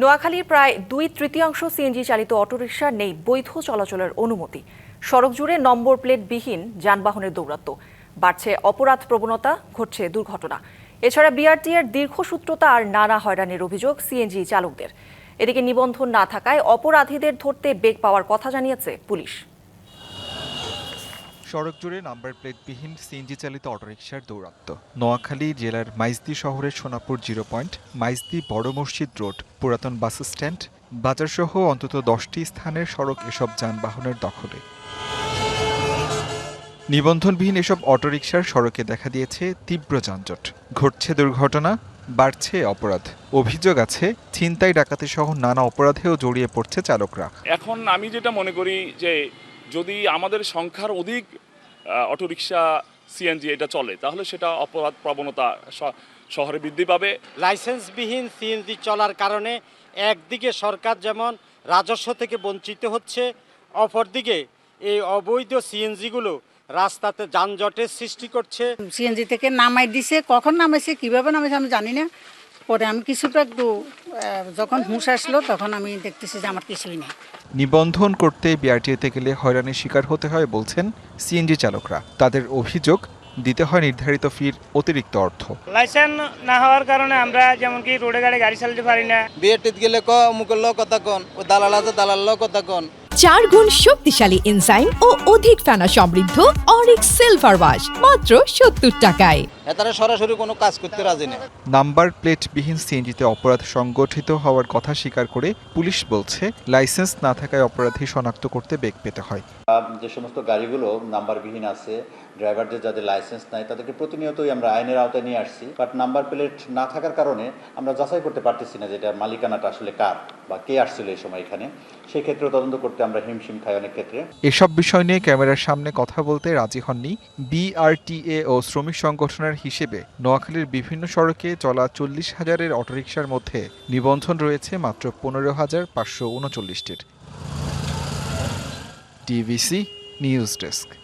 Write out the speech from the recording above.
নোয়াখালীর প্রায় দুই তৃতীয়াংশ সিএনজি চালিত অটোরিকশা নেই বৈধ চলাচলের অনুমতি। সড়ক জুড়ে নম্বর প্লেটবিহীন যানবাহনের দৌরাত্ম্য। বাড়ছে অপরাধ প্রবণতা, ঘটছে দুর্ঘটনা। এছাড়া বিআরটি বিআরটিএর দীর্ঘসূত্রতা আর নানা হয়রানির অভিযোগ সিএনজি চালকদের। এদিকে নিবন্ধন না থাকায় অপরাধীদের ধরতে বেগ পাওয়ার কথা জানিয়েছে পুলিশ। সড়ক জুড়ে নাম্বার প্লেটবিহীন সিএনজি চালিত অটোরিকশার দৌরাত্ম্য। নোয়াখালী জেলার মাইজদি শহরের সোনাপুর জিরো পয়েন্ট, মাইজদি বড় মসজিদ রোড, পুরাতন বাস স্ট্যান্ড, বাজারসহ অন্তত দশটি স্থানের সড়ক এসব যানবাহনের দখলে। নিবন্ধনবিহীন এসব অটোরিকশার সড়কে দেখা দিয়েছে তীব্র যানজট। ঘটছে দুর্ঘটনা, বাড়ছে অপরাধ। অভিযোগ আছে, ছিনতাই ডাকাতি সহ নানা অপরাধেও জড়িয়ে পড়ছে চালকরা। এখন আমি যেটা মনে করি যে যদি আমাদের সংখ্যার অধিক অটোরিকশা সিএনজি এটা চলে তাহলে সেটা অপরাধ প্রবণতা শহরে বৃদ্ধি পাবে। লাইসেন্সবিহীন সিএনজি চলার কারণে একদিকে সরকার যেমন রাজস্ব থেকে বঞ্চিত হচ্ছে অপরদিকে এই অবৈধ সিএনজিগুলো রাস্তাতে যানজটের সৃষ্টি করছে। সিএনজি থেকে নামাই দিছে কখন নামাইছে কীভাবে নামাইছে আমি জানি না। পরে আমি কিছুটা একটু যখন হুঁশ আসলো তখন আমি দেখতেছি যে আমার কিছুই নেই। নিবন্ধন করতে বিআরটিএতে গেলে হয়রানির শিকার হতে হয় বলছেন সিএনজি চালকরা। তাদের অভিযোগ দিতে হয় নির্ধারিত ফির অতিরিক্ত অর্থ। লাইসেন্স না হওয়ার কারণে আমরা যেমন কি রোডে গাড়ি গাড়ি চালাতে পারি না। বিআরটিতে গেলে ক ল কথা কন ও দালাল আছে দালাল লোক কথা কন চার গুণ শক্তিশালী এনজাইম ও অধিক ফেনা সমৃদ্ধ অরিক সিলভার ওয়াশ মাত্র সত্তর টাকায়। তারা সরাসরি কোনো কাজ করতে রাজি নেই নাম্বার প্লেটবিহীন সিএনজিতে অপরাধ সংগঠিত হওয়ার কথা স্বীকার করে পুলিশ বলছে লাইসেন্স না থাকায় অপরাধী শনাক্ত করতে বেগ পেতে হয়। যে সমস্ত গাড়িগুলো নাম্বারবিহীন আছে, ড্রাইভারদের যাদের লাইসেন্স নাই, তাদেরকে প্রতিনিয়তই আমরা আইনের আওতায় নিয়ে আসছি। বাট নাম্বার প্লেট না থাকার কারণে আমরা যাচাই করতে পারতেছি না যে এটা মালিকানাটা আসলে কার বা কে আসছিল এই সময় এখানে। সেই ক্ষেত্রে তদন্ত করতে আমরা হিমশিম খাই অনেক ক্ষেত্রে। এসব বিষয় নিয়ে ক্যামেরার সামনে কথা বলতে রাজি হননি বিআরটিএ ও শ্রমিক সংগঠনের হিসেবে। নোয়াখালীর বিভিন্ন সড়কে চলা চল্লিশ হাজারের অটোরিকশার মধ্যে নিবন্ধন রয়েছে মাত্র পনেরো হাজার পাঁচশো উনচল্লিশটির। TVC news desk